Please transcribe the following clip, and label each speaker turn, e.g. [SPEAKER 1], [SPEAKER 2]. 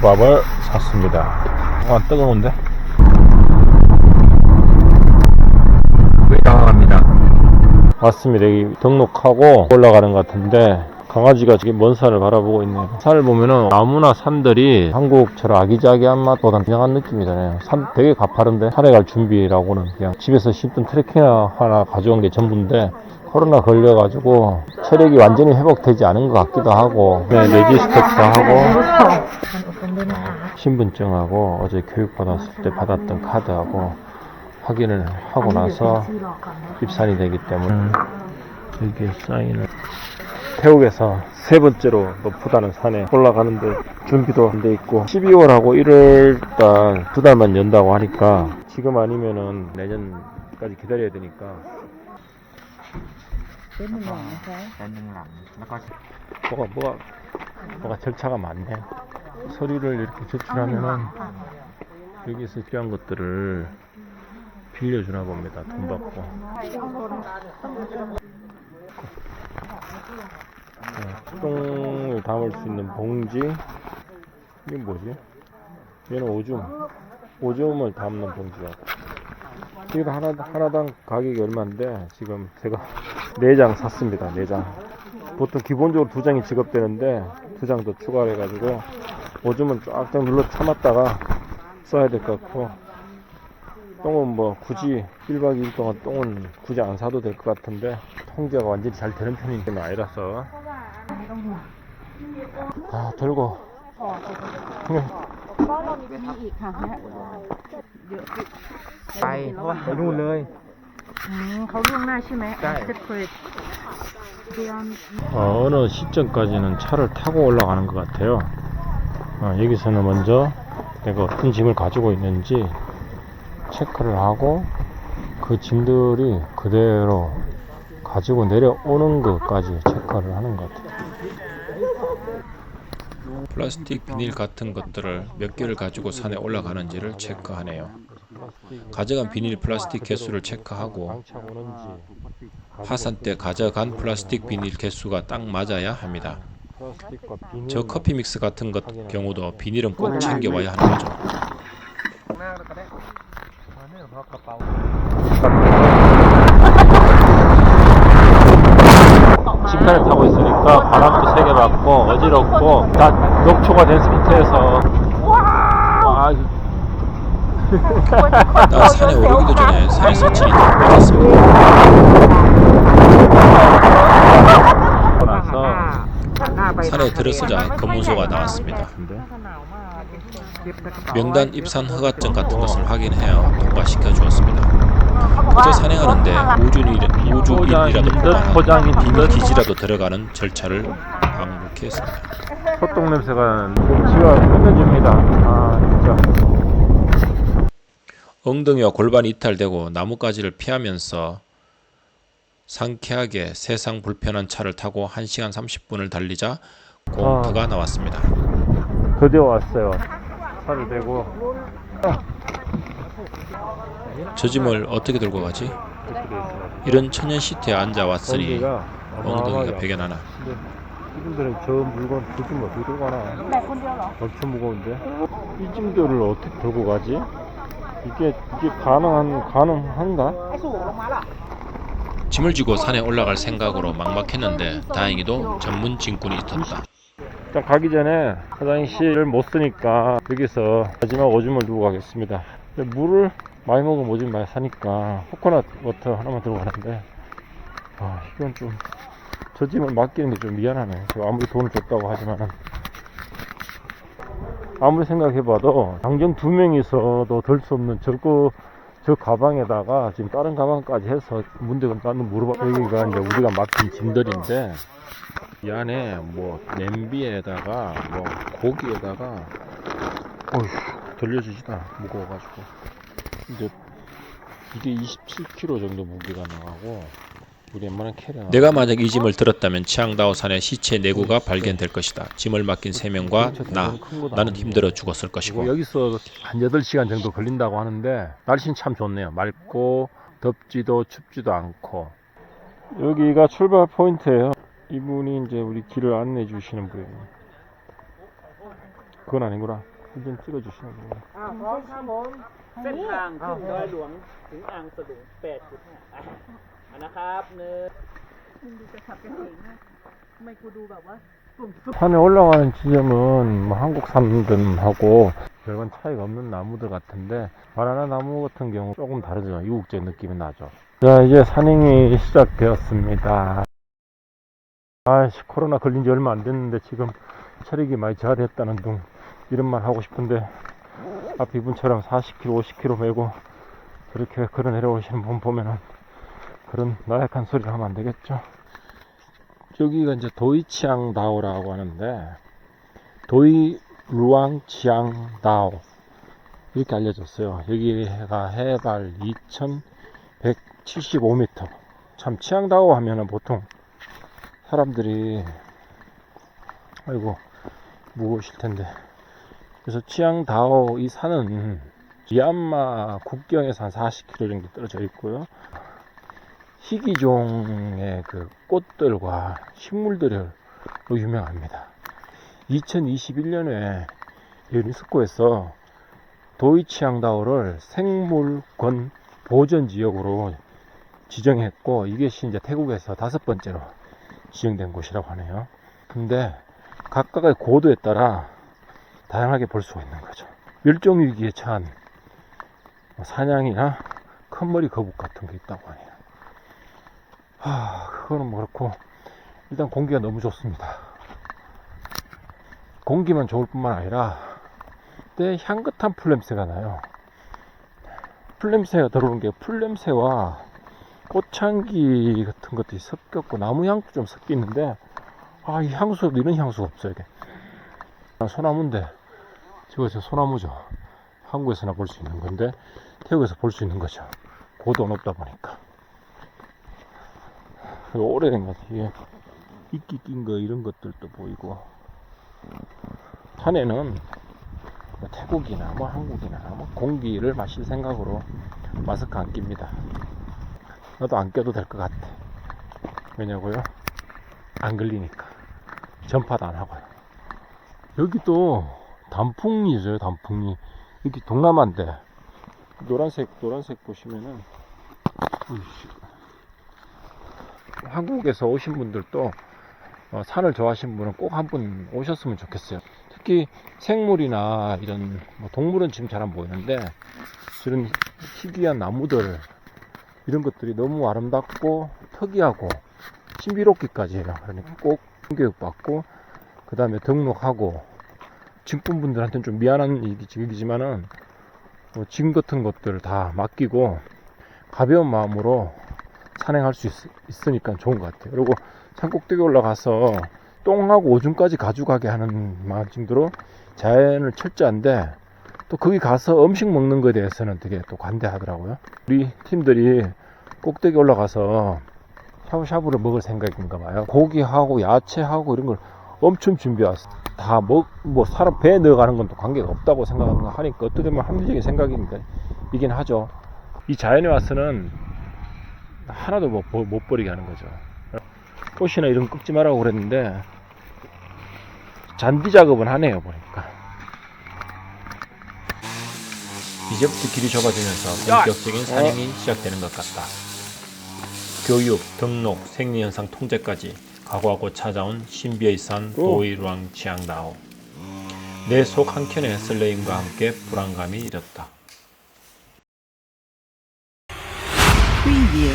[SPEAKER 1] 새우밥을 샀습니다. 와, 뜨거운데? 당합니다. 맞습니다. 여기 등록하고 올라가는 것 같은데 강아지가 지금 먼 산을 바라보고 있네요. 산을 보면은 나무나 산들이 한국처럼 아기자기한 맛보다 그냥한 느낌이잖아요. 산 되게 가파른데 산에 갈 준비라고는 그냥 집에서 씹던 트레킹 하나 가져온 게 전부인데 코로나 걸려가지고 체력이 완전히 회복되지 않은 것 같기도 하고 네, 레지스터도 하고 아, 신분증하고 어제 교육받았을 때 받았던 카드하고 확인을 하고 나서 입산이 되기 때문에 음. 여기에 사인을 태국에서 세 번째로 높다는 산에 올라가는데 준비도 안 돼 있고 12월하고 1월달 두 달만 연다고 하니까 지금 아니면은 내년까지 기다려야 되니까. 뭐가 뭐가 뭐가 절차가 많네. 서류를 이렇게 제출하면은 여기서 필요한 것들을 빌려주나 봅니다. 돈 받고. 네, 똥을 담을 수 있는 봉지. 이게 뭐지? 얘는 오줌. 오줌을 담는 봉지야. 이거 하나, 하나당 가격이 얼마인데 지금 제가 4장 샀습니다. 4장. 보통 기본적으로 두 장이 지급되는데 두장더 추가를 해가지고 오줌은 쫙쫙 눌러 참았다가 써야 될 것 같고 똥은 뭐 굳이 1박 2일 동안 똥은 굳이 안 사도 될 것 같은데 통제가 완전히 잘 되는 편인 건 아니라서 아 들고 그냥
[SPEAKER 2] ก็เรามีที่อีกค่ะเนี่ยเยอะ
[SPEAKER 3] ไปเพราะว่าไปนู่นเลย
[SPEAKER 2] อืมเขาล่วงหน้าใช่ไหม
[SPEAKER 3] ใช่
[SPEAKER 2] separate beyond
[SPEAKER 1] 어, 어느 시점까지는 차를 타고 올라가는 것 같아요. 어, 여기서는 먼저 내가 어떤 짐을 가지고 있는지 체크를 하고 그 짐들이 그대로 가지고 내려오는 것까지 체크를 하는 것 같아요. 플라스틱 비닐 같은 것들을 몇 개를 가지고 산에 올라가는지를 체크하네요. 가져간 비닐 플라스틱 개수를 체크하고 하산 때 가져간 플라스틱 비닐 개수가 딱 맞아야 합니다. 저 커피 믹스 같은 것 경우도 비닐은 꼭 챙겨와야 하는 거죠. 침탄을 타고 있으니까 바람도 세게 맞고 어지럽고 다 녹초가 된 상태에서 아,
[SPEAKER 4] 나 산에 오르기도 전에 산에서 진이 다 빠졌습니다. 산에 들어서자 검문소가 나왔습니다. 명단 입산 허가증 같은 것을 확인해야 통과시켜 주었습니다. 그저 산행하는데 우주일, 우주일이라도 뽑아나
[SPEAKER 1] 포장인
[SPEAKER 4] 비밀
[SPEAKER 1] 듯
[SPEAKER 4] 기지라도 들어가는 절차를 방불케 했습니다.
[SPEAKER 1] 소똥 냄새가 지가 끝내줍니다. 아 진짜.
[SPEAKER 4] 엉덩이와 골반이 이탈되고 나뭇가지를 피하면서 상쾌하게 세상 불편한 차를 타고 1시간 30분을 달리자 아. 공터가 나왔습니다.
[SPEAKER 1] 드디어 왔어요. 차를 대고
[SPEAKER 4] 저 짐을 어떻게 들고 가지? 이런 천연 시트에 앉아 왔으니
[SPEAKER 1] 엉덩이가
[SPEAKER 4] 베개 나나.
[SPEAKER 1] 이분들은 저 물건 도대체 어떻게 들고 가나? 엄청 무거운데 이 짐들을 어떻게 들고 가지? 이게 이게 가능한 가능한가?
[SPEAKER 4] 짐을 지고 산에 올라갈 생각으로 막막했는데 다행히도 전문 짐꾼이 있었다.
[SPEAKER 1] 자 가기 전에 화장실을 못 쓰니까 여기서 마지막 오줌을 두고 가겠습니다. 물을 많이 먹으면 오줌 많이 사니까 코코넛 워터 하나만 들고 가는데 아 이건 좀 저 짐을 맡기는 게 좀 미안하네. 제가 아무리 돈을 줬다고 하지만은 아무리 생각해봐도 당장 두 명이서도 들 수 없는 저거 저 가방에다가 지금 다른 가방까지 해서 문제가 나는 물어봐 여기가 이제 우리가 맡긴 짐들인데 이 안에 뭐 냄비에다가 뭐 고기에다가 어휴 돌려주지다 무거워가지고. 이제 이게 27kg 정도 무게가 나가고
[SPEAKER 4] 내가 만약 이 짐을 들었다면 치앙다오 산에 시체 내구가 발견될 것이다. 짐을 맡긴 세 명과 나 나는 힘들어 죽었을
[SPEAKER 1] 그리고
[SPEAKER 4] 것이고
[SPEAKER 1] 여기서 한 8시간 정도 걸린다고 하는데 날씨는 참 좋네요 맑고 덥지도 춥지도 않고 여기가 출발 포인트예요 이분이 이제 우리 길을 안내해 주시는 분이에요 그건 아니구나 사진 찍어주시는 거.
[SPEAKER 5] อ้าวพร้อมครับผมเส้นทางขึ้นดอยหลวงถึงอ่างสะดุง8.5 อ่ะอ่ะนะครับหนึ่ง
[SPEAKER 2] มึงดูจะขับกันเองนะทำไมกูดูแบบว่า
[SPEAKER 1] 산에 올라가는 지점은 뭐 한국 사람들하고 별반 차이가 없는 나무들 같은데 바나나 나무 같은 경우 조금 다르죠. 이국적 느낌이 나죠. 자 이제 산행이 시작되었습니다. 아씨 코로나 걸린 지 얼마 안 됐는데 지금 체력이 많이 저하됐다는 둥 이런 말 하고 싶은데 앞 이분처럼 40km 50km 메고 저렇게 걸어 내려오시는 분 보면은 그런 나약한 소리를 하면 안 되겠죠. 여기가 이제 도이치앙 다오라고 하는데 도이 루앙치앙 다오 이렇게 알려졌어요. 여기가 해발 2175m. 참 치앙다오 하면은 보통 사람들이 아이고 무거우실 텐데 그래서 치앙다오 이 산은 미얀마 국경에서 한 40km 정도 떨어져 있고요. 희귀종의 그 꽃들과 식물들로 유명합니다. 2021년에 유네스코에서 도이치앙다오를 생물권 보전 지역으로 지정했고 이것이 이제 태국에서 다섯 번째로 지정된 곳이라고 하네요. 근데 각각의 고도에 따라 다양하게 볼 수가 있는 거죠. 멸종 위기에 처한 뭐 사냥이나 큰 머리 거북 같은 게 있다고 하네요. 하, 그거는 뭐 그렇고 일단 공기가 너무 좋습니다. 공기만 좋을 뿐만 아니라 때 향긋한 풀냄새가 나요. 풀냄새가 들어오는 게 풀냄새와 꽃향기 같은 것들이 섞였고 나무 향도 좀 섞이는데 아, 이 향수 이런 향수가 없어요. 이게. 소나무인데 저것이 소나무죠. 한국에서나 볼 수 있는 건데 태국에서 볼 수 있는 거죠. 고도 높다 보니까. 오래된 것 이게 이끼 낀 거 이런 것들도 보이고 산에는 뭐 태국이나 뭐 한국이나 뭐 공기를 마실 생각으로 마스크 안 낍니다. 나도 안 껴도 될 것 같아. 왜냐고요? 안 걸리니까. 전파도 안 하고요. 여기도 단풍이죠, 단풍이. 여기 동남아인데 노란색, 노란색 보시면은. 한국에서 오신 분들도 어, 산을 좋아하시는 분은 꼭 한 분 오셨으면 좋겠어요. 특히 생물이나 이런 뭐 동물은 지금 잘 안 보이는데 이런 희귀한 나무들 이런 것들이 너무 아름답고 특이하고 신비롭기까지 해요. 그러니까 꼭 교육 받고 그 다음에 등록하고 직분분들한테는 좀 미안한 얘기지만은 뭐 짐 같은 것들을 다 맡기고 가벼운 마음으로 산행할 수 있, 으니까 좋은 것 같아요. 그리고 산 꼭대기 올라가서 똥하고 오줌까지 가져가게 하는 마음쯤으로 자연을 철저한데 또 거기 가서 음식 먹는 것에 대해서는 되게 또 관대하더라고요. 우리 팀들이 꼭대기 올라가서 샤브샤브를 먹을 생각인가 봐요. 고기하고 야채하고 이런 걸 엄청 준비했어. 다 먹, 뭐 사람 배에 넣어가는 건 또 관계가 없다고 생각하니까 어떻게 보면 합리적인 생각이니까 이긴 하죠. 이 자연에 와서는 하나도 못, 버- 못 버리게 하는 거죠. 꽃이나 이런 거 꺾지 말라고 그랬는데 잔디 작업은 하네요 보니까. 이제부터 길이 좁아지면서 본격적인 산행이 시작되는 것 같다. 교육, 등록, 생리현상 통제까지 각오하고 찾아온 신비의 산 도이루앙 치앙다오. 내 속 한켠에 설레임과 함께 불안감이 일었다.
[SPEAKER 6] Preview.